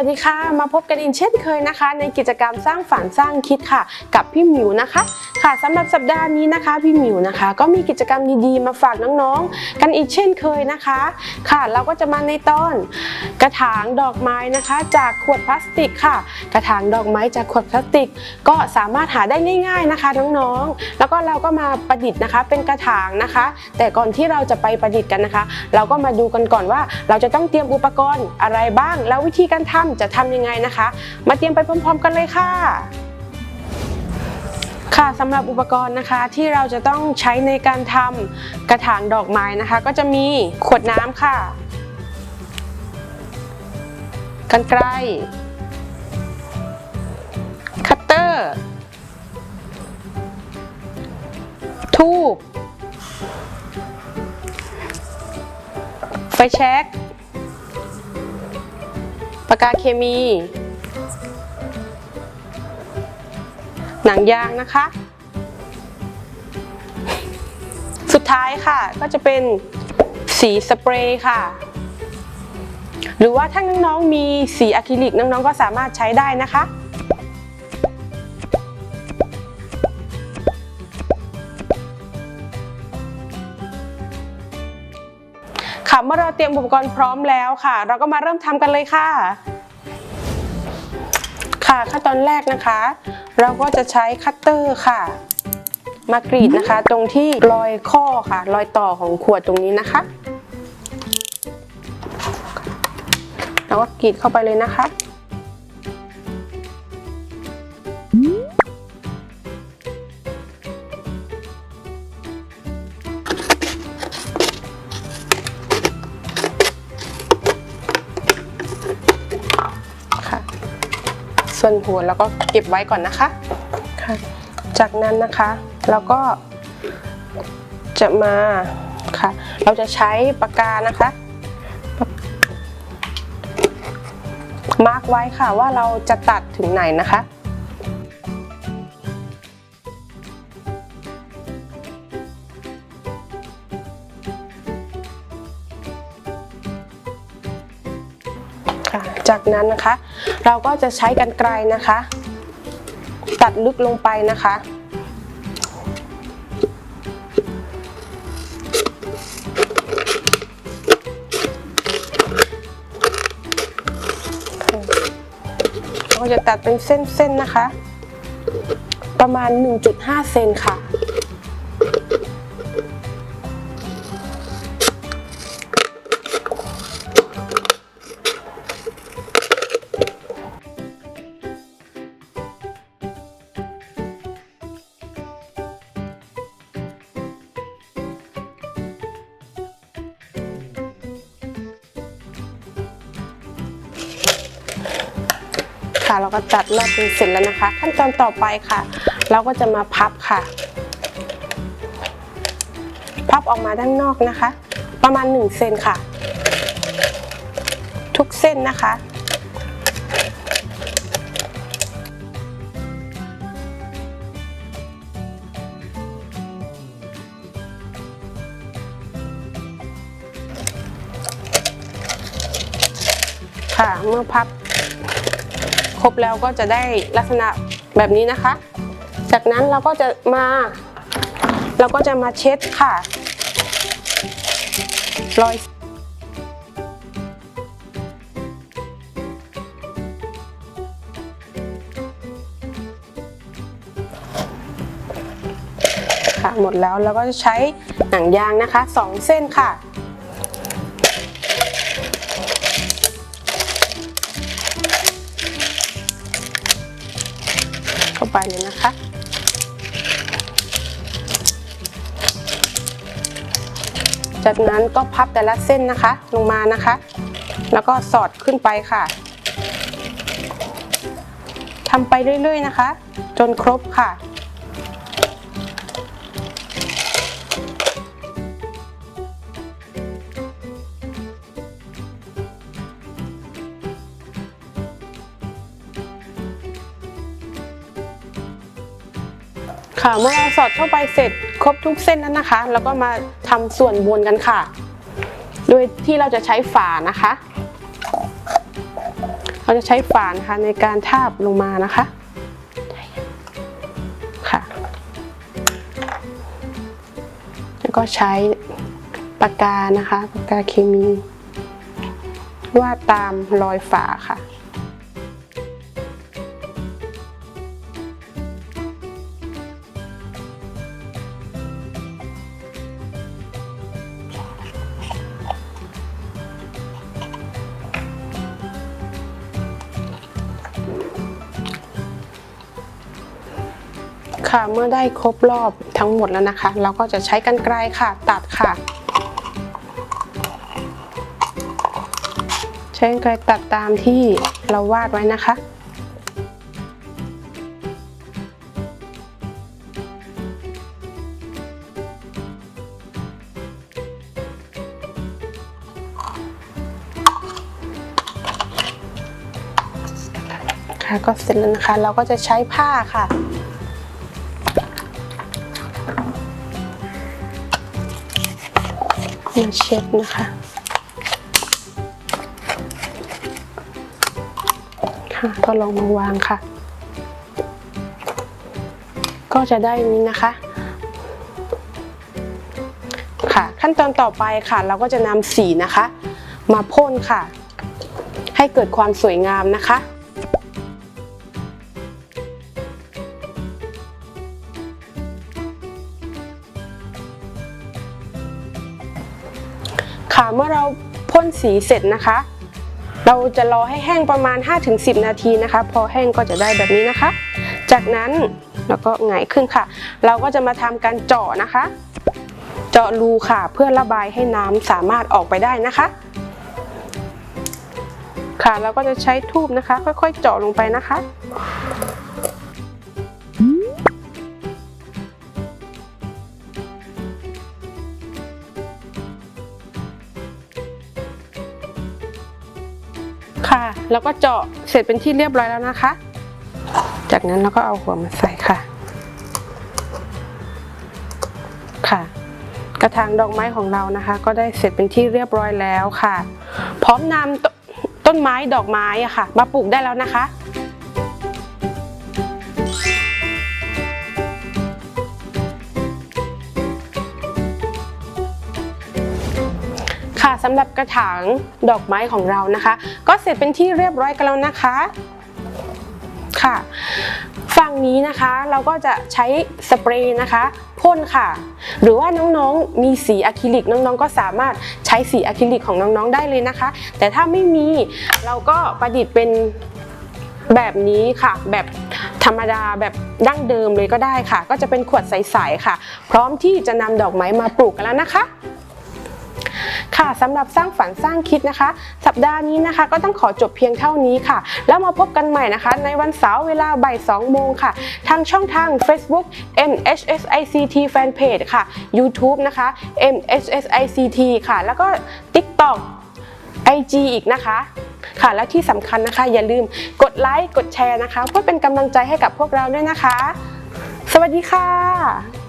วัสดีค่ะ มาพบกันอีกเช่นเคยนะคะ ในกิจกรรมสร้างฝันสร้างคิดค่ะ กับพี่หมิวนะคะ ค่ะสำหรับสัปดาห์นี้นะคะ พี่หมิวนะคะ ก็มีกิจกรรมดีๆมาฝากน้องๆ กันอีกเช่นเคยนะคะ ค่ะ เราก็จะมาในตอนกระถางดอกไม้นะคะ จากขวดพลาสติกค่ะ กระถางดอกไม้จากขวดพลาสติก ก็สามารถหาได้ง่าย ๆนะคะน้องๆแล้วก็เราก็มาประดิษฐ์นะคะ เป็นกระถางนะคะ แต่ก่อนที่เราจะไปประดิษฐ์กันนะคะ เราก็มาดูกันก่อนว่า เราจะต้องเตรียมอุปกรณ์อะไรบ้าง แล้ววิธีการทำจะทำยังไงนะคะ มาเตรียมไปพร้อม ๆ กันเลยค่ะค่ะสำหรับอุปกรณ์นะคะที่เราจะต้องใช้ในการทำกระถางดอกไม้นะคะ ก็จะมีขวดน้ำค่ะกันไกรคัตเตอร์ ทูบไฟแช็ก ปากกาเคมี หนังยางนะคะ สุดท้ายค่ะก็จะเป็นสีสเปรย์ค่ะ หรือว่าถ้าน้องๆมีสีอะคริลิกน้องๆก็สามารถใช้ได้นะคะ ค่ะเมื่อเราเตรียมอุปกรณ์พร้อมแล้วค่ะ เราก็มาเริ่มทำกันเลยค่ะ ค่ะขั้นตอนแรกนะคะ เราก็จะใช้คัตเตอร์ค่ะ มากรีดนะคะ ตรงที่รอยข้อค่ะ รอยต่อของขวดตรงนี้นะคะแล้วก็กรีดเข้าไปเลยนะคะ นหัวแล้วก็เก็บไว้ก่อนนะคะค่ะจากนั้นนะคะเราก็จะมาค่ะ เราจะใช้ปากกานะคะมาร์กไว้ค่ะว่าเราจะตัดถึงไหนนะคะ ค่ะ จากนั้นนะคะ เราก็จะใช้กันไกลนะคะ ตัดลึกลงไปนะคะเราก็จะตัดเป็นเส้นๆนะคะ ประมาณ 1.5 เซนค่ะ เราก็ตัดรอบเป็นเสร็จแล้วนะคะ ขั้นตอนต่อไปค่ะ เราก็จะมาพับค่ะ พับออกมาด้านนอกนะคะ ประมาณ1เซนค่ะ ทุกเส้นนะคะค่ะเมื่อพับ บแล้วก็จะได้ลักษณะแบบนี้นะคะ จากนั้นเราก็จะมาเราก็จะมาเช็ดค่ะรอยค่ะหมดแล้วเราก็จะใช้หนังยางนะคะสองเส้นค่ะ ไปเลยนะคะ จากนั้นก็พับแต่ละเส้นนะคะ ลงมานะคะ แล้วก็สอดขึ้นไปค่ะทำไปเรื่อยๆนะคะ จนครบค่ะ ค่ะเมื่อเราสอดเข้าไปเสร็จครบทุกเส้นแล้วนะคะ แล้วก็มาทำส่วนบนกันค่ะ โดยที่เราจะใช้ฝานะคะ เราจะใช้ฝานะค่ะในการทาบลงมานะคะค่ะ แล้วก็ใช้ปากกานะคะปากกาเคมีวาดตามรอยฝาค่ะ ค่ะเมื่อได้ครบรอบทั้งหมดแล้วนะคะ เราก็จะใช้กันไกรค่ะตัดค่ะ ใช้กรรไกรตัดตามที่เราวาดไว้นะคะค่ะก็เสร็จแล้วนะคะ เราก็จะใช้ผ้าค่ะ มาเช็ดนะคะค่ะก็ลองมาวางค่ะ ก็จะได้นี้นะคะ ค่ะ ขั้นตอนต่อไปค่ะ เราก็จะนำสีนะคะ มาพ่นค่ะ ให้เกิดความสวยงามนะคะ เมื่อเราพ่นสีเสร็จนะคะ เราจะรอให้แห้งประมาณ 5-10 นาทีนะคะ พอแห้งก็จะได้แบบนี้นะคะ จากนั้นเราก็หงายขึ้นค่ะ เราก็จะมาทำการเจาะนะคะ เจาะรูค่ะเพื่อระบายให้น้ำสามารถออกไปได้นะคะ ค่ะเราก็จะใช้ทูบนะคะ ค่อยๆ เจาะลงไปนะคะ แล้วก็เจาะเสร็จเป็นที่เรียบร้อยแล้วนะคะ จากนั้นเราก็เอาหัวมาใส่ค่ะ ค่ะ กระถางดอกไม้ของเรานะคะ ก็ได้เสร็จเป็นที่เรียบร้อยแล้วค่ะ พร้อมนำต้นไม้ดอกไม้อะค่ะ มาปลูกได้แล้วนะคะ ค่ะสำหรับกระถางดอกไม้ของเรานะคะ ก็เสร็จเป็นที่เรียบร้อยกันแล้วนะคะค่ะ ฝั่งนี้นะคะเราก็จะใช้สเปรย์นะคะพ่นค่ะ หรือว่าน้องๆมีสีอะคริลิกน้องๆก็สามารถใช้สีอะคริลิกของน้องๆได้เลยนะคะ แต่ถ้าไม่มีเราก็ประดิษฐ์เป็นแบบนี้ค่ะ แบบธรรมดาแบบดั้งเดิมเลยก็ได้ค่ะ ก็จะเป็นขวดใสๆค่ะ พร้อมที่จะนำดอกไม้มาปลูกกันแล้วนะคะ ค่ะสำหรับสร้างฝันสร้างคิดนะคะ สัปดาห์นี้นะคะ ก็ต้องขอจบเพียงเท่านี้ค่ะ แล้วมาพบกันใหม่นะคะ ในวันเสาร์เวลาบ่าย2โมงค่ะ ทางช่องทาง Facebook MHSICT Fanpage ค่ะ YouTube นะคะ MHSICT ค่ะ แล้วก็ TikTok IG อีกนะคะค่ะและที่สำคัญนะคะ อย่าลืมกดไลค์กดแชร์นะคะ เพื่อเป็นกำลังใจให้กับพวกเราด้วยนะคะ สวัสดีค่ะ